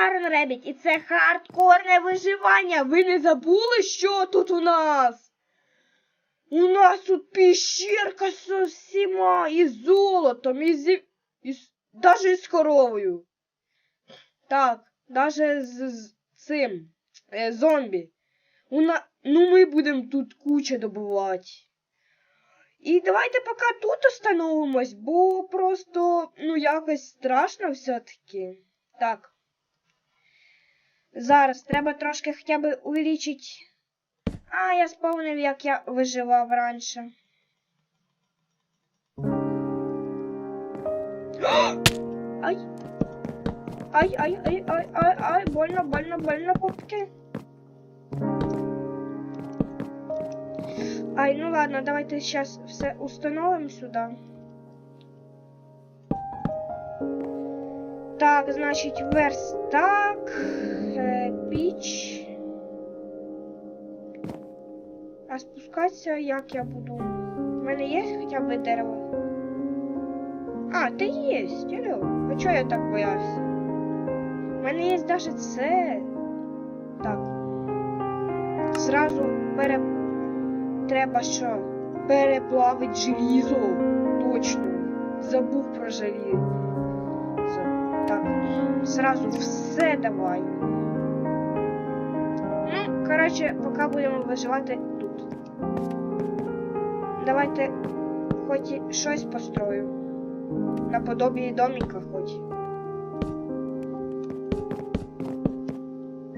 Iron Rabbit, і це хардкорне виживання. Ви не забули, що тут у нас? У нас тут піщерка з усіма, і золотом, і з... І. Даже з коровою. Так, даже з, з цим е, зомбі. У на... Ну ми будемо тут кучу добувати. І давайте поки тут остановимось, бо просто, ну, якось страшно все-таки. Так. Зараз треба трошки хоча б увеличити. А, я сповнив, як я виживав раніше. Ай. Ай, ай, ай, ай, ай, ай, больно, больно, больно, попки. Ай, ну ладно, давайте сейчас все установим сюда. Так, значить, верстак, піч. А спускатися як я буду? У мене є хоча б дерево? А, ти є, алло. А чого я так боявся? У мене є даже це. Так. Зразу пере... Треба що? Переплавить желізо. Точно. Забув про желізо. Так. Зразу все давай. Коротше, поки будемо виживати тут. Давайте хоч і щось построю. Наподобі доміка хоч.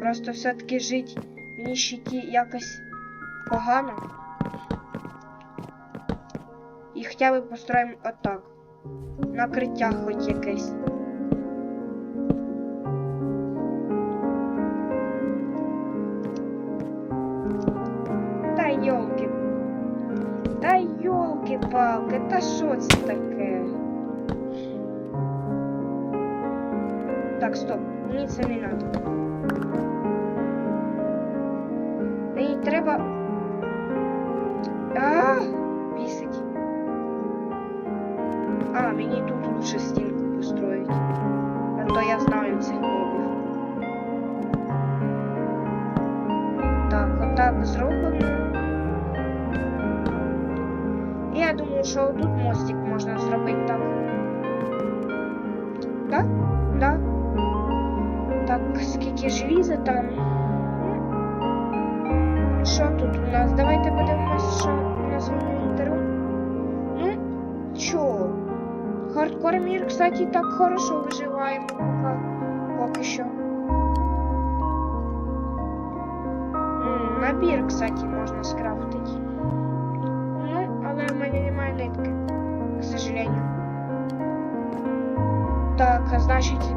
Просто все-таки жить в ніщиті якось погано. І хоча б построїмо отак. Накриття хоч якесь. Йолки-палки, та що це таке? Так, стоп, мені це не треба. Мені треба. А, бісить. А, мені тут лучше стінку построїть. А то я знаю цих мобів. Так, отак зробимо. Я думаю, що тут мостик можна зробити так. Да? Да. Так, скільки желіза там. Що тут у нас? Давайте подивимось, що у нас в інвентарю. Ну, чо? Хардкор мір, кстати, так хорошо виживаємо поки, поки що. Набір, кстати, можна скрафтити. Так, а значить,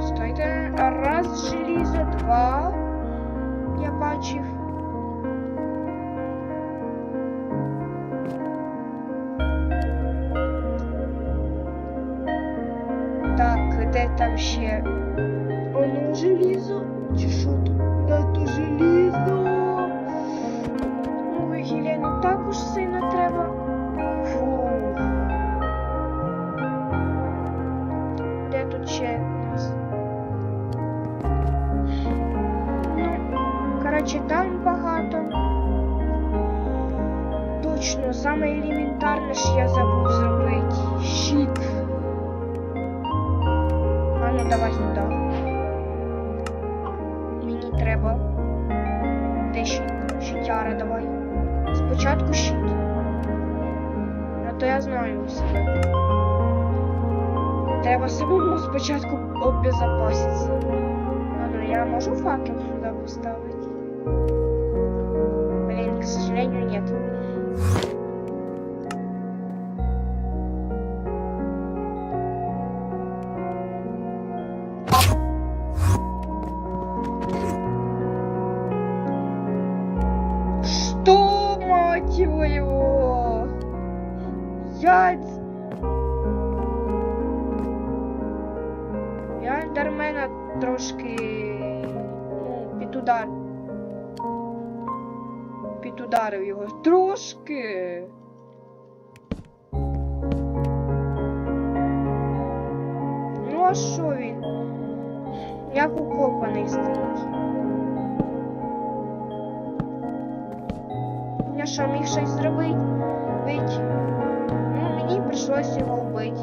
стойте. Раз желізо, два. Я бачив. Так, де там ще? Оно желізо? Чи що там? Да, то желізо. Самому спочатку обезопаситься. Ну я можу факел сюди поставити? Як укопаний стоїть. Я що, міг щось зробити? Бить. Ну, мені прийшлось його вбити.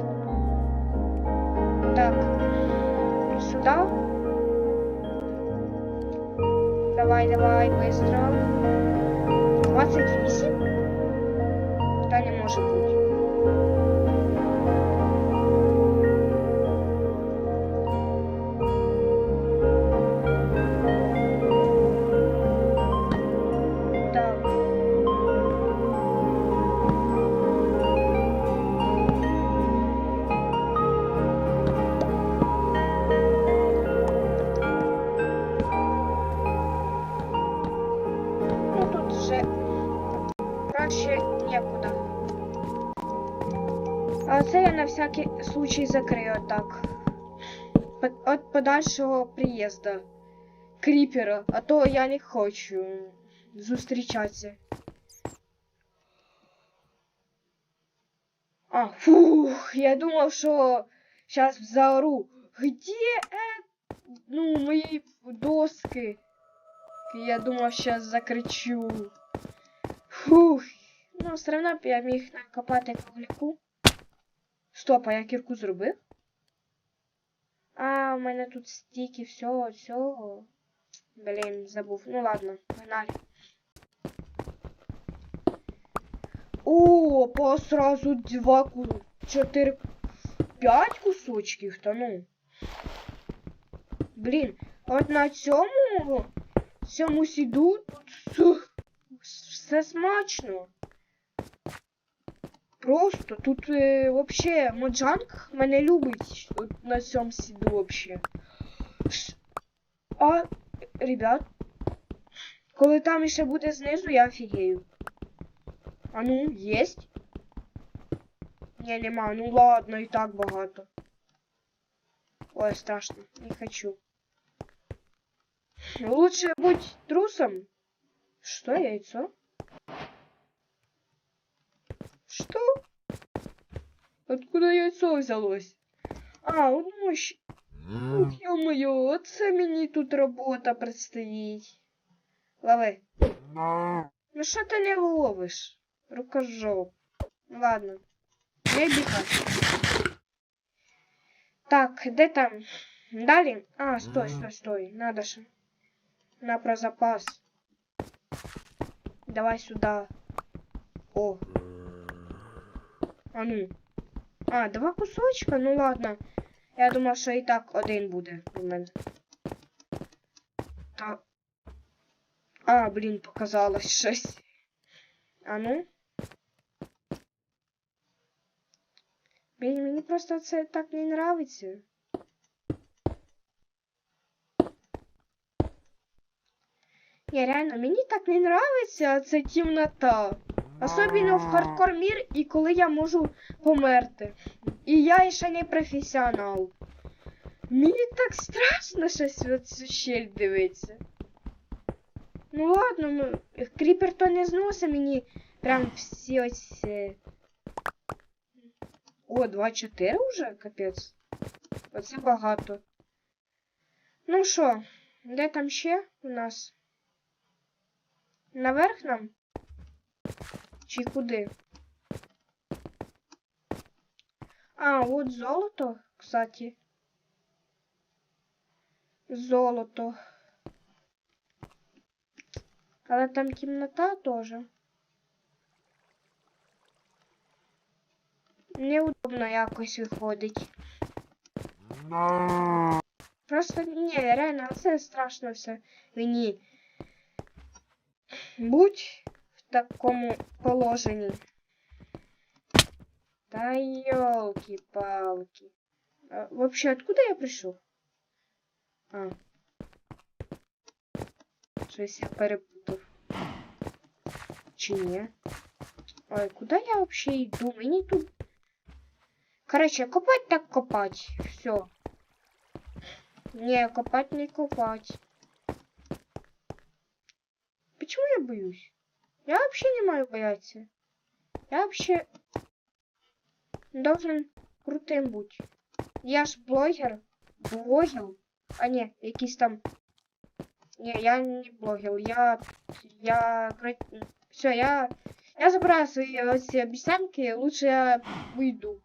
Так. Сюда. Давай, давай, быстро. 28? По- От подальшого приїзду. Кріпера, а то я не хочу зустрічатися. А, фух, я думав, що зараз заору. Где э, ну, мої доски? Я думав, сейчас закричу. Фух. Ну, все одно б я міг накопати кругляку. Стоп, а я кірку зробив? А, у мене тут стільки всього, всього. Блін, забув. Ну ладно, погнали. О, по сразу два ку... чотири... П'ять кусочків, та ну. Блін, от на цьому цьому сіду тут все смачно. Просто тут е, вообще Моджанг мене любить от на цьому сіду вообще. А, ребят, коли там ще буде знизу, я офігею. А ну, єсть? Ні, нема, ну ладно, і так багато. Ой, страшно, не хочу. Лучше быть трусом. Что, яйцо? Что? Откуда яйцо взялось? А, ну ще... Ух, ё-моё, оце мені тут робота предстоїть. Лови. Ну що ти не ловиш? Рукожоп. Ладно. Не бігай. Так, де там? Далі? А, стой, стой, стой. Надо же. На про запас. Давай сюда. О. А ну. А, два кусочка? Ну ладно. Я думав, що і так один буде у мене. Та... А, блін, показалось щось. А ну. Блін, мені просто це так не нравиться. Я реально, мені так не нравиться ця темнота. Особливо в хардкор мір і коли я можу померти. І я ще не професіонал. Мені так страшно щось в цю щель дивитися. Ну ладно, ну, кріпер то не зносить мені прям всі ось. О, 2-4 вже? Капець. Оце багато. Ну що, де там ще у нас? Наверх нам? Чи куди? А, от золото, кстати. Золото. Але там темнота теж. Неудобно якось виходить. Просто ні, реально, це страшно все мені. Будь такому положенні. Та елки-палки. А, вообще, откуда я пришел? А. Щось я перепутав. Чи ні? Ой, куда я вообще иду? Мені тут... Короче, копать так копать. Все. Не, копать не копать. Почему я боюсь? Я вообще не маю бояться. Я вообще должен крутым быть. Я ж блогер. Блогер. А ні, якийсь там. Ні, я не блогер, я. Я. Все, я. Я забираю свої оці обіцянки, лучше я уйду.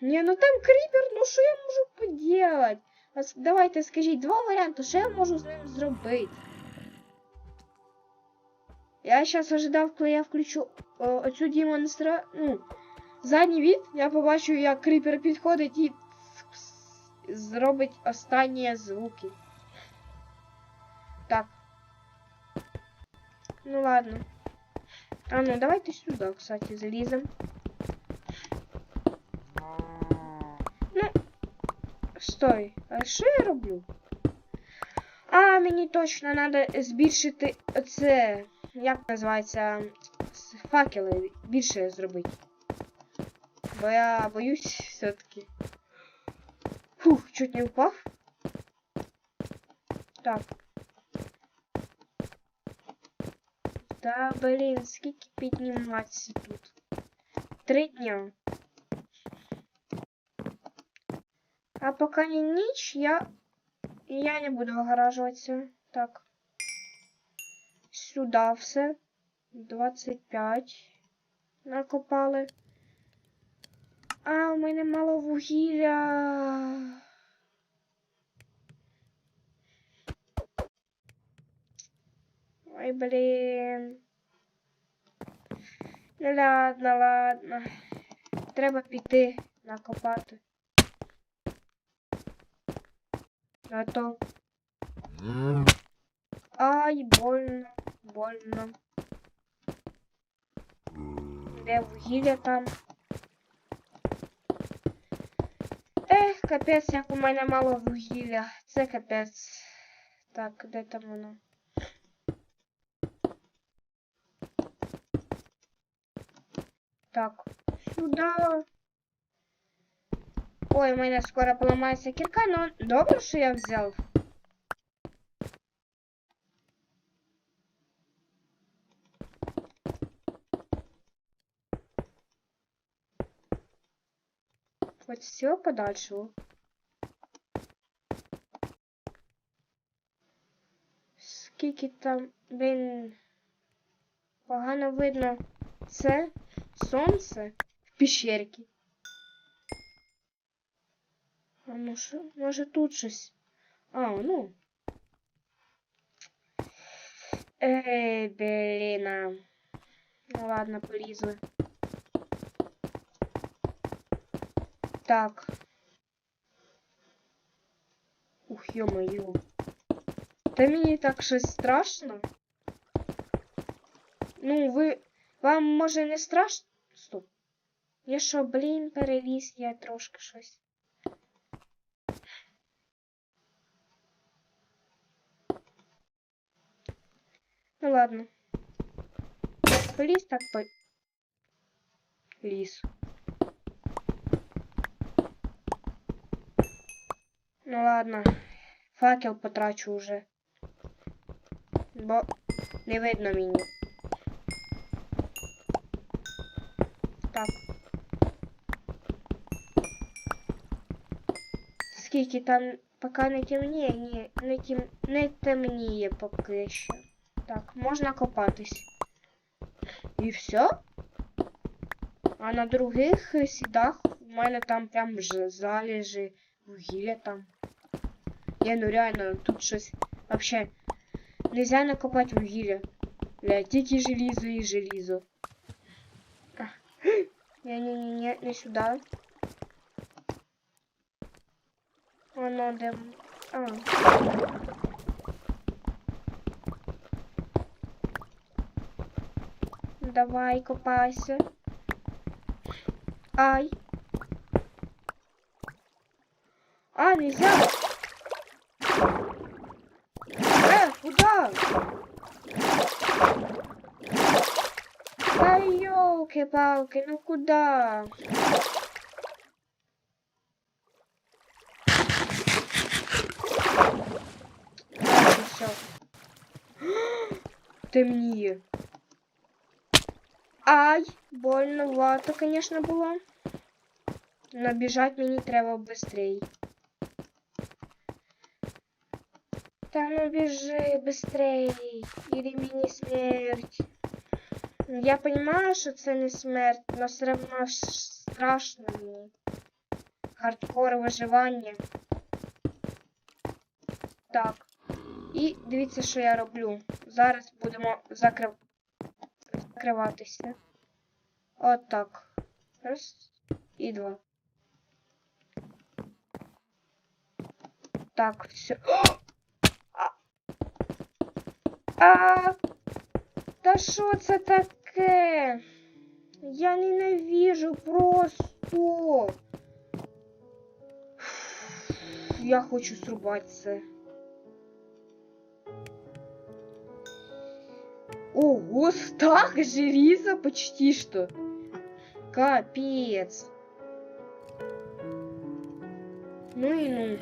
Не, ну там кріпер, ну що я? А с- Давайте скажіть два варіанти, що я можу з ним зробити. Я зараз ожидав, коли я включу о, оцю демонстра... Ну, задній від, я побачу, як кріпер підходить і зробить останні звуки. Так. Ну ладно. А ну давайте сюди, кстати, залізем. Ну, стой, а що я роблю? А, мені точно треба збільшити оце, як називається, факели більше зробити. Бо я боюсь все-таки. Фух, чуть не впав. Так. Та блін, скільки підніматися тут? Три дня. А пока не ніч, я. Я не буду огораживаться. Так. Сюда все. 25. Накопали. А, у мене мало вугілля. Ой, блін. Ну ладно, ладно. Треба піти накопати. А то. Ай, больно, больно. Де вугілля там? Ех, капець, як у мене мало вугілля. Це капець. Так, де там воно? Так, сюда. Ой, у мене скоро поламається кірка, но добре, що я взяв. От все подальшого. Скільки там, блін, погано видно це сонце в пещерці. А може, може тут щось. А, ну. Ей, блін. Ну ладно, полізли. Так. Ух, ё-моё. Та мені так щось страшно. Ну, ви. Вам може не страшно? Стоп. Я що, блін, переліз я трошки щось. Ну ладно. Поліз так по... Ліс. Ну ладно. Факел потрачу уже. Бо не видно мені. Так. Скільки там поки не темніє, ні, не, тем... не темніє поки що. Так, можна копатись. І все? А на других сідах у мене там прям залежи вугілля там. Не, ну реально, тут щось вообще нельзя накопати вугілля. Бля, тільки желізо і желізо. А. Не, не, не, не, не сюди. Воно де. А. Давай, копайся. Ай. А, нельзя. куда? Ай, елки-палки, ну куда? все. Темніє. Ай, больновато, конечно, було. Но біжать мені треба быстрей. Та ну біжи быстрей, или мені смерть. Я понимаю, що це не смерть, но все равно страшно мені. Хардкор виживання. Так. І дивіться, що я роблю. Зараз будемо закрив... закриватися. От так. Раз і два. Так, все. А, а, та що це таке? Я ненавижу просто. Я хочу срубати це. Ого, так, железо почти что. Капец. Ну и ну.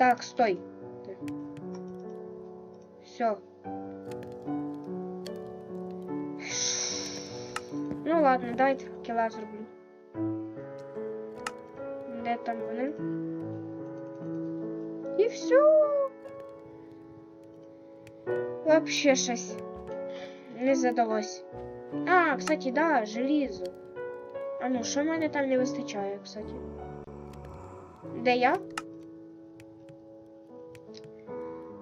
Так, стой. Все. Ну ладно, давайте кіла зроблю. Де там вони? І все. Вообще щось не задалось. А, кстати, да, желізо. А ну, що в мене там не вистачає, кстати? Де я?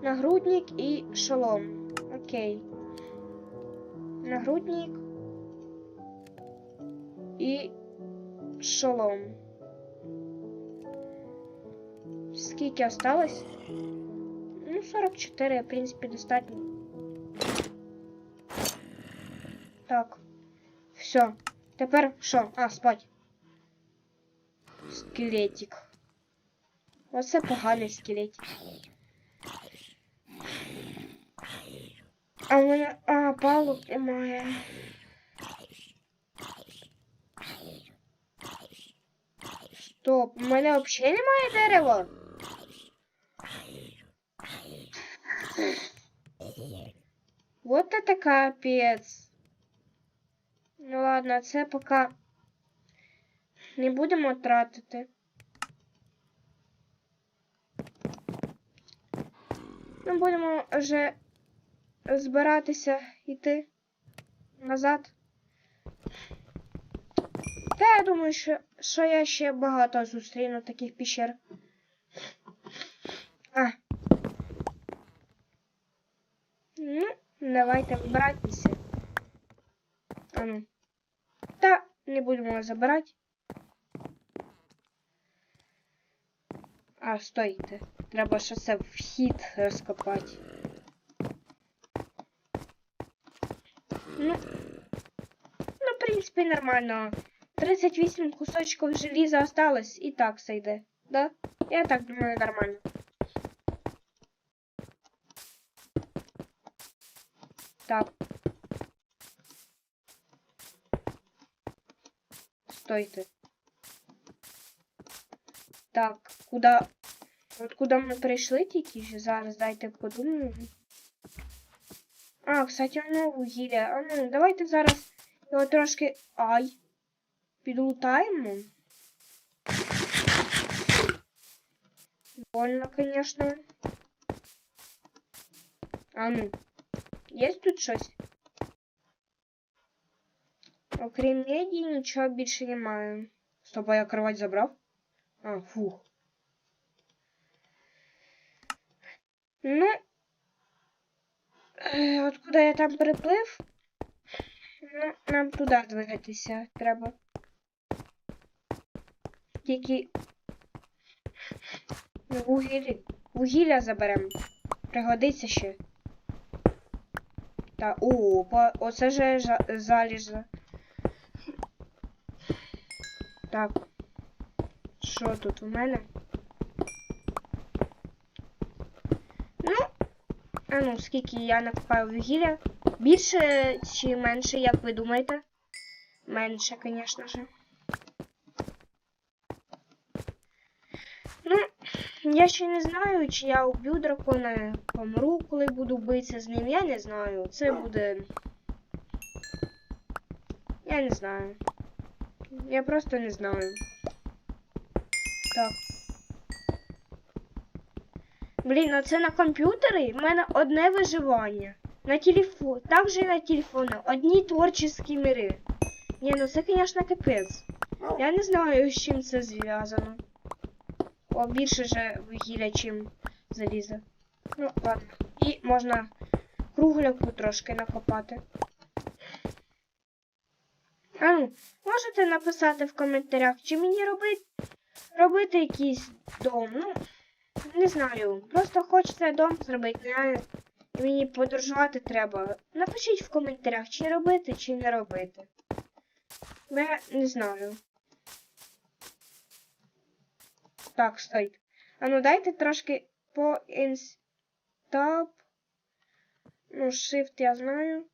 Нагрудник і шолом. Окей. Нагрудник і шолом. Скільки осталось? Ну, 44, в принципі, достатньо. Так. Все. Тепер що? А, спать. Скелетик. Оце поганий скелетик. А у мене... А, палуб немає. Стоп, у мене взагалі немає дерева. Вот это капец. Ну ладно, це поки не будемо тратити. Ми будемо вже збиратися йти назад. Та я думаю, що, що я ще багато зустріну таких піщер. А. Ну, давайте вибиратися. А ну. Та не будемо забирати. А, стойте. Треба ще це вхід розкопати. Ну, ну, в принципі, нормально. 38 кусочків желіза осталось, і так сойде. Да? Я так думаю, нормально. Так. Стойте. Так, куда... От куди ми прийшли тільки зараз, дайте подумаю. А, кстати, воно вугілля. А ну, давайте зараз його трошки... Ай. Підлутаємо. Больно, конечно. А ну. Є тут щось? Окрім меді, нічого більше немає. Стоп, а я кровать забрав? А, фух. Ну, е, от куди я там приплив, ну, нам туди двигатися треба. Тільки вугілля, вугілля заберемо. Пригодиться ще. Та, о, оце же заліжа. Так. Що тут у мене? Ну, ну, скільки я накопаю вугілля? Більше чи менше, як ви думаєте? Менше, звісно же. Ну, я ще не знаю, чи я уб'ю дракона, помру, коли буду битися з ним. Я не знаю. Це буде. Я не знаю. Я просто не знаю. Так. Блін, а це на комп'ютері в мене одне виживання. На телефон, також і на телефоні. Одні творчі мири. Ні, ну це, звісно, капець. Я не знаю, з чим це зв'язано. О, більше же вугілля, чим заліза. Ну, ладно. І можна кругляку трошки накопати. А ну, можете написати в коментарях, чи мені робити, робити якийсь дом? Ну, не знаю. Просто хочеться дом зробити. Я, мені подорожувати треба. Напишіть в коментарях, чи робити, чи не робити. Я не знаю. Так, стой. А ну дайте трошки по інстап. Ну, shift я знаю.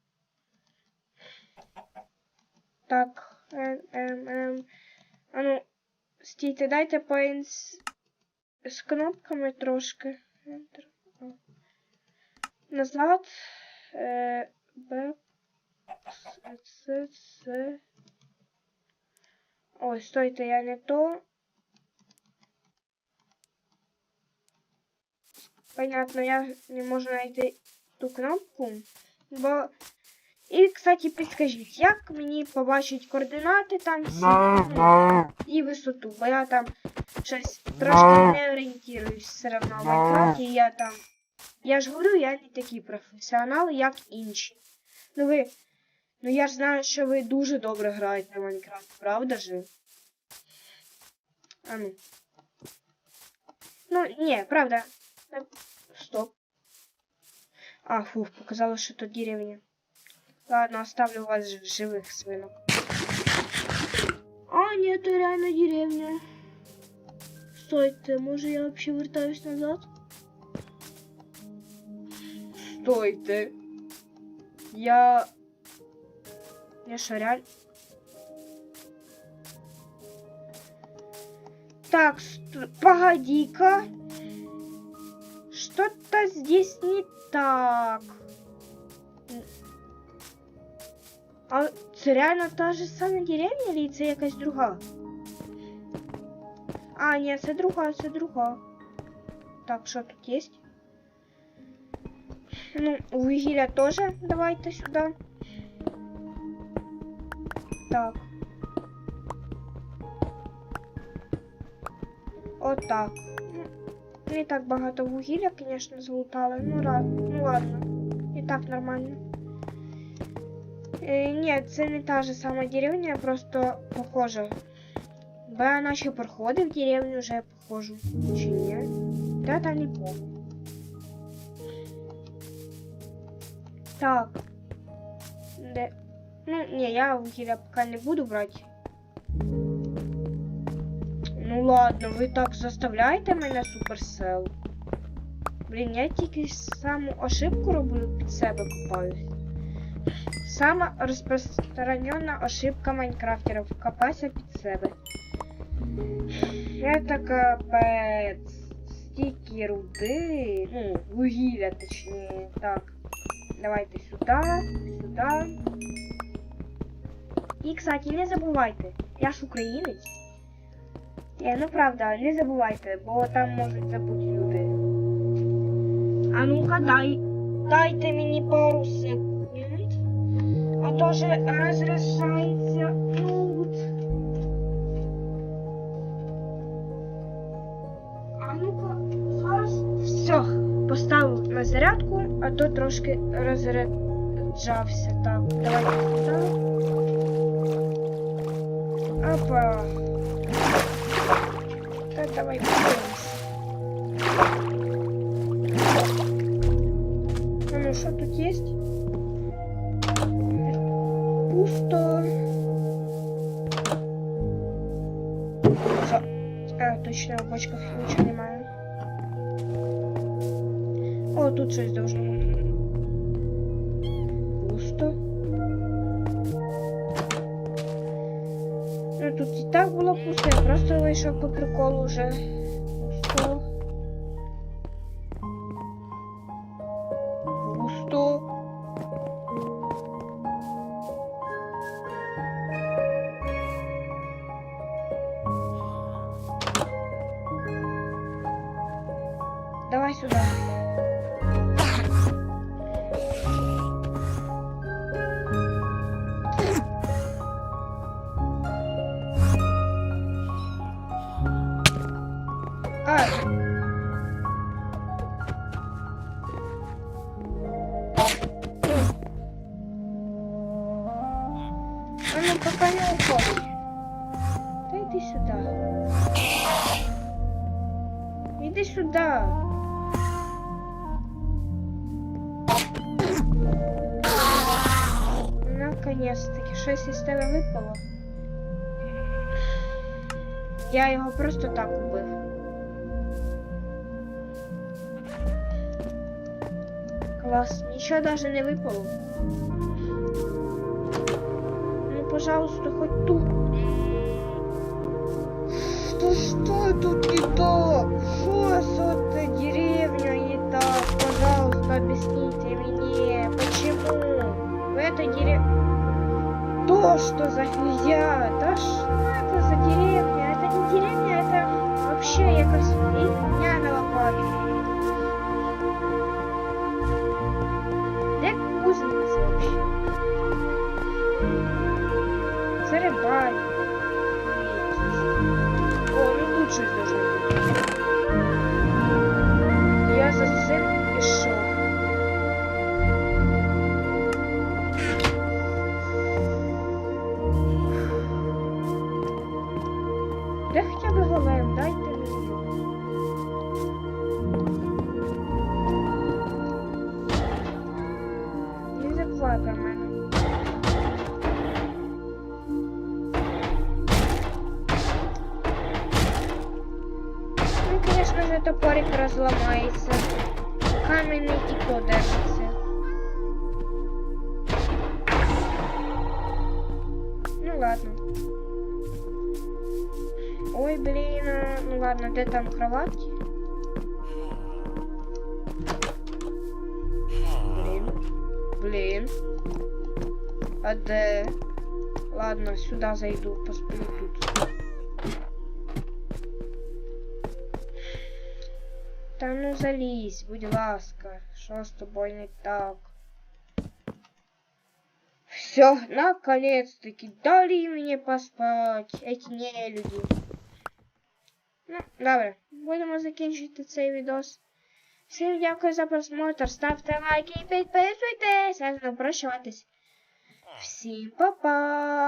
Так. Ем, ем, ем. А ну, стійте, дайте по інс... з кнопками трошки. Назад. Б. С, С. Ой, стойте, я не то. Понятно, я не можу знайти ту кнопку. Бо. І, кстати, підскажіть, як мені побачить координати там всі ну, і висоту, бо я там щось трошки не орієнтуюсь все одно в Майнкрафті, я там. Я ж говорю, я не такий професіонал, як інші. Ну ви. Ну я ж знаю, що ви дуже добре граєте в Майнкрафт, правда же? А ну. Ну, ні, правда. Стоп. А, фух, показалось, что тут деревня. Ладно, оставлю вас в живых свинок. А, нет, это реально деревня. Стойте, може я вообще вертаюсь назад? Стойте. Я... Я що, реально... Так, ст- погоди-ка. Что-то здесь не так. А це реально та ж сама деревня, чи це якась друга? А, ні, це друга, це друга. Так, що тут є? Ну, вугілля теж давайте сюди. Так. Отак. Ну, не так багато вугілля, звісно, злутали. Ну, ра... ну ладно. І так нормально. Е, ні, це не та же сама деревня, просто похожа. Бо я наче проходив деревню, вже похожу. Чи ні? Та та не помню. Так. Де? Ну, ні, я вугілля поки не буду брати. Ну ладно, ви так заставляєте мене суперсел. Блін, я тільки саму ошибку роблю під себе копаюсь. Сама розпространена ошибка майнкрафтерів. Копайся під себе. Это капець. Стільки руди. Ну, вугілля, точніше. Так. Давайте сюди, сюди. І, кстати, не забувайте, я ж українець. Е, ну правда, не забувайте, бо там можуть забути люди. А ну-ка дай. Дайте мені пару секунд. А то же розрішається тут. А ну-ка, зараз все. Поставив на зарядку, а то трошки розряджався. Так, давайте сюди. Опа. Так, давай подивимось. А, бочка нічого немає. О, тут щось должно бути. Пусто. Ну тут і так було пусто, я просто вийшов по приколу вже. Не уходи. Да иди сюда. Иди сюда. Наконец-таки щось із тебе випало. Я його просто так убив. Клас, нічого даже не випало. Пожалуйста, хоть тут. Да что тут не так? Что за деревня не так? Пожалуйста, объясните мне, почему в этой деревне... То, что за фигня? Да что это за деревня? Это не деревня, это вообще якась фигня на лопате. Каменный и то. Ну ладно. Ой, блин, ну ладно, где там кровать? Блин, блин. А де? Ладно, сюда зайду, посплю Та ну залізь, будь ласка, що з тобою не так? Все, наконец-таки дали мне поспать, эти нелюди. Ну, добре, будемо закінчити цей відос. Всім дякую за просмотр, ставте лайки і підписуйтесь, а з ним прощатись. Всім па-па!